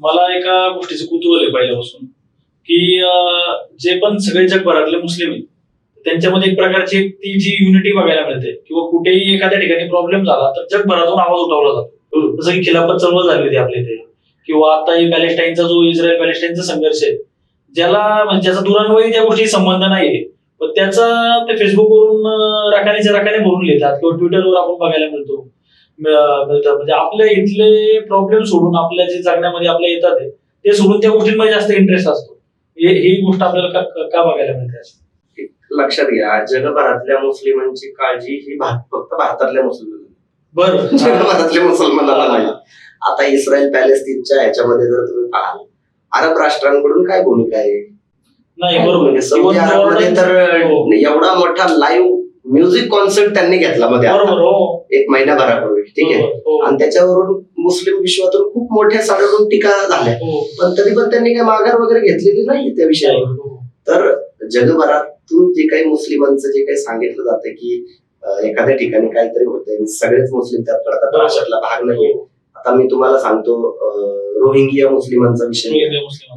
मला एका गोष्टीचं कुतूहल आहे पहिल्यापासून की जे पण सगळे जगभरातले मुस्लिम आहेत त्यांच्यामध्ये एक प्रकारची ती जी युनिटी बघायला मिळते किंवा कुठेही एखाद्या ठिकाणी प्रॉब्लेम झाला तर जगभरातून आवाज उठवला जातो. जसं की खिलाफत चळवळ झाली होती आपल्या इथे किंवा आता ही पॅलेस्टाईनचा जो इस्रायल पॅलेस्टाईनचा संघर्ष आहे ज्याला म्हणजे ज्याचा दुरान्वयी त्या गोष्टी संबंध नाहीये पण त्याचा ते फेसबुकवरून अं, राखाने भरून लिहितात किंवा ट्विटरवर आपण बघायला मिळतो. म- मिळतं म्हणजे आपल्या इथले प्रॉब्लेम सोडून आपल्या जे जगण्यामध्ये आपल्या येतात ते सोडून त्या गोष्टींमध्ये जास्त इंटरेस्ट असतो. हे गोष्ट आपल्याला का बघायला मिळते? लक्षात घ्या जगभरातल्या मुस्लिमांची काळजी ही फक्त भारतातल्या मुस्लिमांना बरं. जगभरातल्या मुसलमानांना नाही. आता इस्रायल पॅलेस्तीनच्या ह्याच्यामध्ये जर तुम्ही पाहाल अरब राष्ट्रांकडून काय भूमिका आहे? नाही बरोबर. म्हणजे सौदी अरबमध्ये तर हो. एवढा मोठा लाईव्ह म्युझिक कॉन्सर्ट त्यांनी घेतला मध्ये हो. एक महिन्याभरापूर्वी ठीक आहे. हो. आणि त्याच्यावरून मुस्लिम विश्वातून खूप मोठ्या साधारण टीका झाल्या. हो. पण तरी पण त्यांनी काही माघार वगैरे घेतलेली नाही त्या विषयावर. तर जगभरातून जे काही मुस्लिमांचं जे काही सांगितलं जातं की एखाद्या ठिकाणी काहीतरी होतंय सगळेच मुस्लिम त्यात पडतात. अशातला भाग नाहीये. आता मी तुम्हाला सांगतो रोहिंगिया मुस्लिमांचा विषय.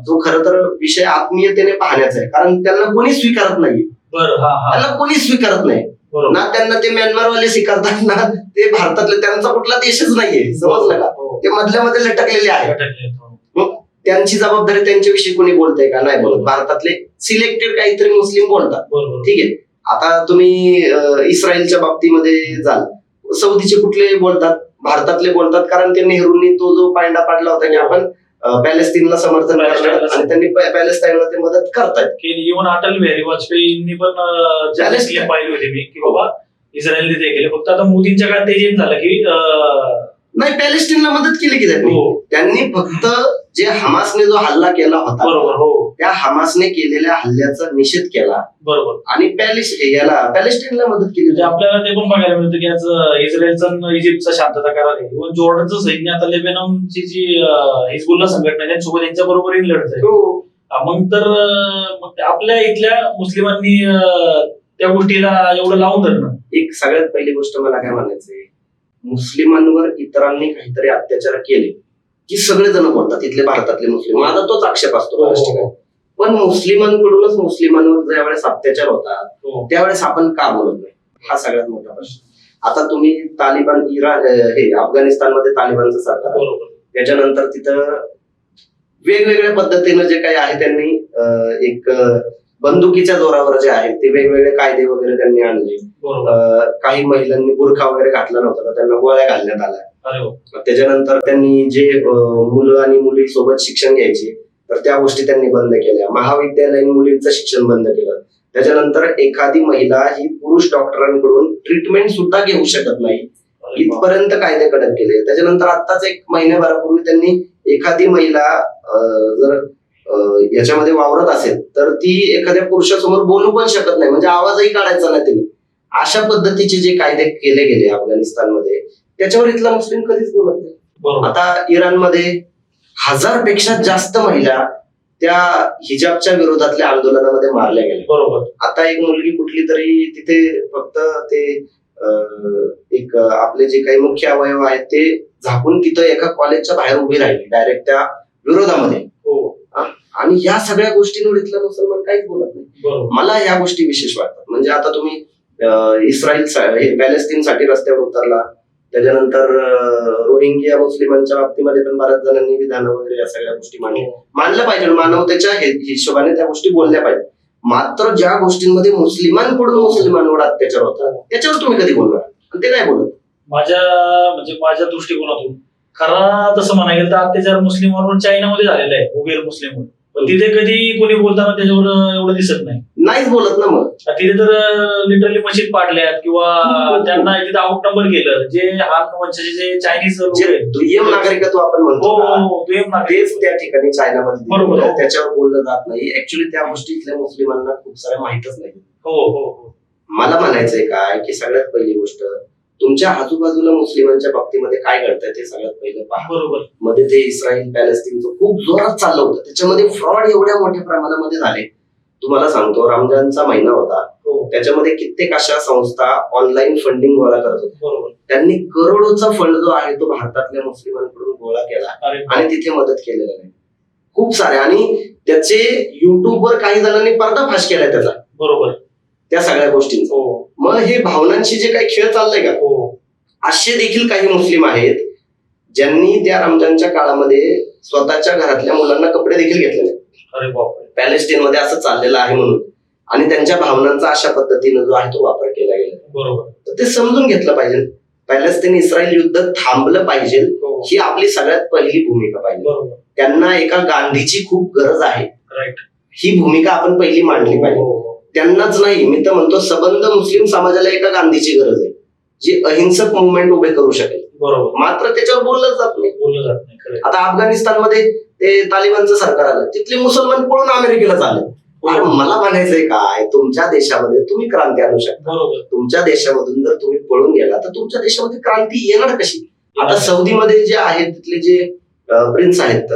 जो खर तर विषय आत्मीयतेने पाहण्याचा आहे. कारण त्यांना कोणी स्वीकारत नाही त्यांना कोणी स्वीकारत नाही. ना त्यांना ते म्यानमारवाले स्वीकारतात ना ते भारतातले त्यांचा कुठला देशच नाहीये समजलं का? हो. ते मधल्या मध्ये लटकलेले आहेत, हो. त्यांची जबाबदारी त्यांच्याविषयी कोणी बोलतंय का? नाही बोलत. भारतातले सिलेक्टेड काहीतरी मुस्लिम बोलतात. ठीक आहे. आता तुम्ही इस्रायलच्या बाबतीमध्ये जाल. सौदीचे कुठले बोलतात भारतातले बोलतात कारण ते नेहरूंनी तो जो पायंडा पाडला होता की आपण अं, पॅलेस्तीनला समर्थन करणार आणि त्यांनी पॅलेस्टाईनला ते मदत करतायत की इव्हन अटल बिहारी वाजपेयींनी पण पाहिली होती मी की बाबा इस्रायलने ते केले. फक्त आता मोदींच्या काळात ते चेंज झालं की नाही पॅलेस्टीनला मदत केली की त्यांनी. हो. त्यांनी फक्त जे हमासने जो हल्ला केला होता बरोबर हो. त्या हमासने केलेल्या हल्ल्याचा निषेध केला. बरोबर. आणि पॅलेस याला पॅलेस्टाईनला मदत केली. म्हणजे आपल्याला ते पण बघायला मिळतं की आज अं, इस्रायलचा आणि इजिप्तचा शांतता करार आहे इव्हन जॉर्डनचं सैन्य आता लेबेनॉनची जी अं, हिजबुल्ला संघटना आहे त्यांच्यासोबत यांच्या बरोबरही लढत आहे. हो. मग तर अं, मग ते आपल्या इथल्या मुस्लिमांनी अं, त्या गोष्टीला एवढं लावून धरणं. एक सगळ्यात पहिली गोष्ट मला काय म्हणायचंय मुस्लिमांवर इतरांनी काहीतरी अत्याचार केले. की सगळे जण बोलतात इथले भारतातले मुस्लिम. माझा तोच आक्षेप असतो बऱ्याच ठिकाणी पण मुस्लिमांकडूनच मुस्लिमांवर ज्यावेळेस अत्याचार होतात हो. त्यावेळेस आपण का बोलत नाही? हा सगळ्यात मोठा प्रश्न. आता तुम्ही तालिबान इराण हे अफगाणिस्तानमध्ये तालिबानचं सरकार त्याच्यानंतर तिथं वेगवेगळ्या पद्धतीनं जे काही आहे त्यांनी एक बंदुकीच्या जोरावर जे आहे ते वेगवेगळे कायदे वगैरे त्यांनी आणले. काही महिलांनी बुरखा वगैरे घातला नव्हता तर त्यांना गोळ्या घालण्यात आल्या. अरे त्याच्यानंतर त्यांनी जे मुलं आणि मुली सोबत शिक्षण घ्यायचे तर त्या गोष्टी त्यांनी बंद केल्या. महाविद्यालयीन मुलींचं शिक्षण बंद केलं. त्याच्यानंतर एखादी महिला ही पुरुष डॉक्टरांकडून ट्रीटमेंट सुद्धा घेऊ शकत नाही. इथपर्यंत कायदे कडक केले. त्याच्यानंतर आताच एक महिन्याभरापूर्वी त्यांनी एखादी महिला जर याच्यामध्ये वावरत असेल तर ती एखाद्या पुरुषासमोर बोलू पण शकत नाही. म्हणजे आवाजही काढायचा नाही तिने. अशा पद्धतीचे जे कायदे केले गेले अफगाणिस्तानमध्ये त्याच्यावर इथला मुस्लिम कधीच बोलत नाही. आता इराणमध्ये हजारपेक्षा जास्त महिला त्या हिजाबच्या विरोधातल्या आंदोलनामध्ये मारल्या गेल्या. बरोबर. आता एक मुलगी कुठली तरी तिथे फक्त ते एक आपले जे काही मुख्य अवयव आहेत ते झाकून तिथं एका कॉलेजच्या बाहेर उभी राहिली डायरेक्ट त्या विरोधामध्ये. हो. आणि या सगळ्या गोष्टींवर इथला मुसलमान काहीच बोलत नाही. मला ह्या गोष्टी विशेष वाटतात. म्हणजे आता तुम्ही इस्रायल पॅलेस्तीनसाठी रस्त्यावर उतरला. त्याच्यानंतर रोहिंग्या मुस्लिमांच्या बाबतीमध्ये पण बऱ्याच जणांनी विधानं वगैरे या सगळ्या गोष्टी मांडल्या. मानलं पाहिजे मानवतेच्या हिशोबाने त्या गोष्टी बोलल्या पाहिजे. मात्र ज्या गोष्टींमध्ये मुस्लिमांकडून मुस्लिमांवर अत्याचार होतात त्याच्यावर तुम्ही कधी बोलणार? ते नाही बोलत? माझ्या म्हणजे माझ्या दृष्टिकोनातून खरा तसं म्हणायला तर अत्याचार मुस्लिमांवर चायनामध्ये झालेला आहे उबेर मुस्लिमवर. पण तिथे कधी कोणी बोलताना त्याच्यावर एवढं दिसत नाही. नाहीच बोलत ना मग. तिथे तर लिटरली मशीद पाडल्यात किंवा त्यांना तिथे आउट नंबर केलं. जे हान वंशाचे जे चायनीज लोक जे आहेत. दुय्यम नागरिकत्व आपण हो म्हणतो ना, हो दुय्यम नागरिक. तेच त्या ठिकाणी चायनामध्ये बरोबर. दिलेलं आहे. त्याच्यावर बोललं जात नाही. ऍक्च्युली त्या गोष्टी इथल्या मुस्लिमांना खूप साऱ्या माहितच नाही. हो हो हो. मला म्हणायचंय काय की सगळ्यात पहिली गोष्ट तुमच्या आजूबाजूला मुस्लिमांच्या बाबतीमध्ये काय घडतंय ते सगळ्यात पहिलं पहा. बरोबर. मध्ये ते इस्रायल पॅलेस्तीनचं खूप जोरात चाललं होतं. त्याच्यामध्ये फ्रॉड एवढ्या मोठ्या प्रमाणामध्ये झाले. तुम्हाला सांगतो रमजानचा महिना होता. हो. त्याच्यामध्ये कित्येक अशा संस्था ऑनलाईन फंडिंग गोळा करत होत्या. बरोबर. त्यांनी करोडोचा फंड जो आहे तो भारतातल्या मुस्लिमांकडून गोळा केला. आणि तिथे मदत केलेलं नाही. खूप सारे. आणि त्याचे युट्यूबवर काही जणांनी पर्दाफाश केलाय त्याचा. बरोबर. त्या सगळ्या गोष्टींचा. हो. मग हे भावनांशी जे काही खेळ चाललाय का? हो. असे देखील काही मुस्लिम आहेत ज्यांनी त्या रमजानच्या काळामध्ये स्वतःच्या घरातल्या मुलांना कपडे देखील घेतले नाही अरे बापरे. पॅलेस्टाईन मध्ये असं चाललेलं आहे म्हणून. आणि त्यांच्या भावनांचा अशा पद्धतीनं जो आहे तो वापर केला गेला. बरोबर. तर ते समजून घेतलं पाहिजे. पॅलेस्टाईन इस्रायल युद्ध थांबलं पाहिजे. हो. ही आपली सगळ्यात पहिली भूमिका पाहिजे. त्यांना एका गांधीची खूप गरज आहे. राईट ही भूमिका आपण पहिली मांडली पाहिजे. त्यांनाच नाही. मी तर म्हणतो सबंध मुस्लिम समाजाला एका गांधीची गरज आहे जी अहिंसक मुवमेंट उभे करू शकेल. बरोबर. मात्र त्याच्यावर बोललं जात नाही. बोललं जात नाही आता अफगाणिस्तानमध्ये ते तालिबानचं सरकार आलं. तिथले मुसलमान पळून अमेरिकेला चालले. मला म्हणायचंय काय? तुमच्या देशामध्ये तुम्ही क्रांती आणू शकता. तुमच्या देशामधून जर तुम्ही पळून गेला तर तुमच्या देशामध्ये क्रांती येणार कशी? आता सौदीमध्ये जे आहेत तिथले जे प्रिन्स आहेत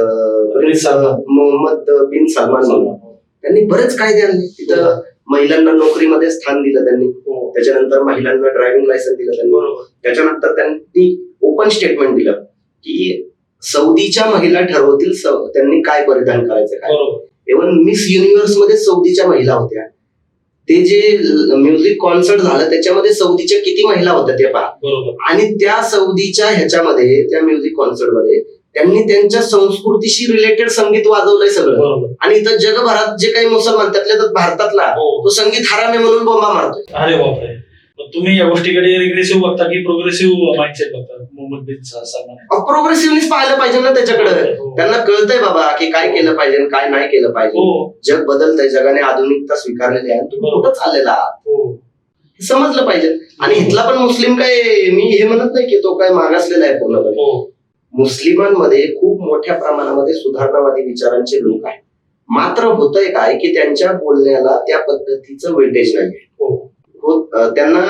prince Salman. Mohammed bin Salman. त्यांनी बरेच कायदे आणले. तिथं महिलांना नोकरीमध्ये स्थान दिलं त्यांनी. हो. त्याच्यानंतर महिलांना ड्रायव्हिंग लायसन्स दिलं त्यांनी. त्याच्यानंतर त्यांनी ओपन स्टेटमेंट दिलं की सौदीच्या महिला ठरवतील त्यांनी काय परिधान करायचं काय. इव्हन मिस युनिव्हर्समध्ये सौदीच्या महिला होत्या. ते जे म्युझिक कॉन्सर्ट झालं त्याच्यामध्ये सौदीच्या किती महिला होत्या ते पहा. आणि त्या सौदीच्या ह्याच्यामध्ये त्या म्युझिक कॉन्सर्टमध्ये त्यांनी त्यांच्या संस्कृतीशी रिलेटेड संगीत वाजवलंय सगळं. आणि इथं जगभरात जे काही मुसलमान त्यातल्या त्यात भारतातला हो. तो संगीत हराम आहे म्हणून बोंबा मारतोय. अरे बापरे. तुम्ही या गोष्टीकडे रिग्रेसिव्ह बघता की प्रोग्रेसिव्ह माइंडसेट बघता? मोहम्मद बिन सलमान प्रोग्रेसिव्हलीच पाहिलं पाहिजे ना त्याच्याकडे. हो. त्यांना कळतंय बाबा की काय केलं पाहिजे काय नाही केलं पाहिजे. हो. जग बदलतंय जगाने आधुनिकता स्वीकारलेली आहे. तुम्ही. कुठं चाललेला समजलं पाहिजे. आणि इथला पण मुस्लिम काय मी हे म्हणत नाही की तो काय मागासलेला आहे पूर्णपणे. मुस्लिमांमध्ये खूप मोठ्या प्रमाणामध्ये सुधारणावादी विचारांचे लोक आहेत. मात्र होतंय काय की त्यांच्या बोलण्याला त्या पद्धतीचं वेटेज नाही हो. हो त्यांना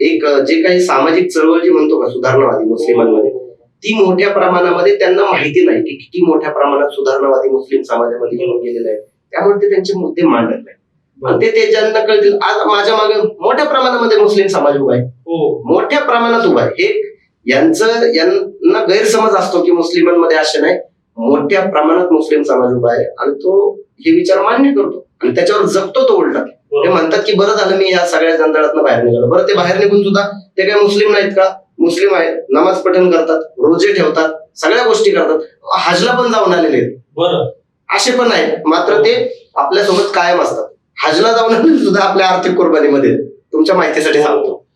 एक जे काही सामाजिक चळवळ जी म्हणतो का सुधारणावादी मुस्लिमांमध्ये ती मोठ्या प्रमाणामध्ये त्यांना माहिती नाही की किती मोठ्या प्रमाणात सुधारणावादी मुस्लिम समाजामध्ये येऊन गेलेले आहेत. त्यामुळे ते त्यांचे मुद्दे मांडत नाही ते ते ज्यांना कळतील आज माझ्या मागे मोठ्या प्रमाणामध्ये मुस्लिम समाज उभा आहे. हो. मोठ्या प्रमाणात उभा आहे. हे यांचं यांना गैरसमज असतो की मुस्लिमांमध्ये असे नाही. मोठ्या प्रमाणात मुस्लिम समाज उभा आहे आणि तो हे विचार मान्य करतो. आणि त्याच्यावर जगतो तो उलटा. ते म्हणतात की बरं झालं मी या सगळ्या जंजाळातनं बाहेर निघालो. बरं ते बाहेर निघून सुद्धा ते काय मुस्लिम नाहीत का? मुस्लिम आहेत. नमाज पठण करतात रोजे ठेवतात सगळ्या गोष्टी करतात. हजला पण जाऊन आलेले आहेत. बरं. असे पण आहेत. मात्र ते आपल्यासोबत कायम असतात. हजला जाऊन सुद्धा आपल्या आर्थिक कुर्बानीमध्ये. तुमच्या माहितीसाठी सांगतो.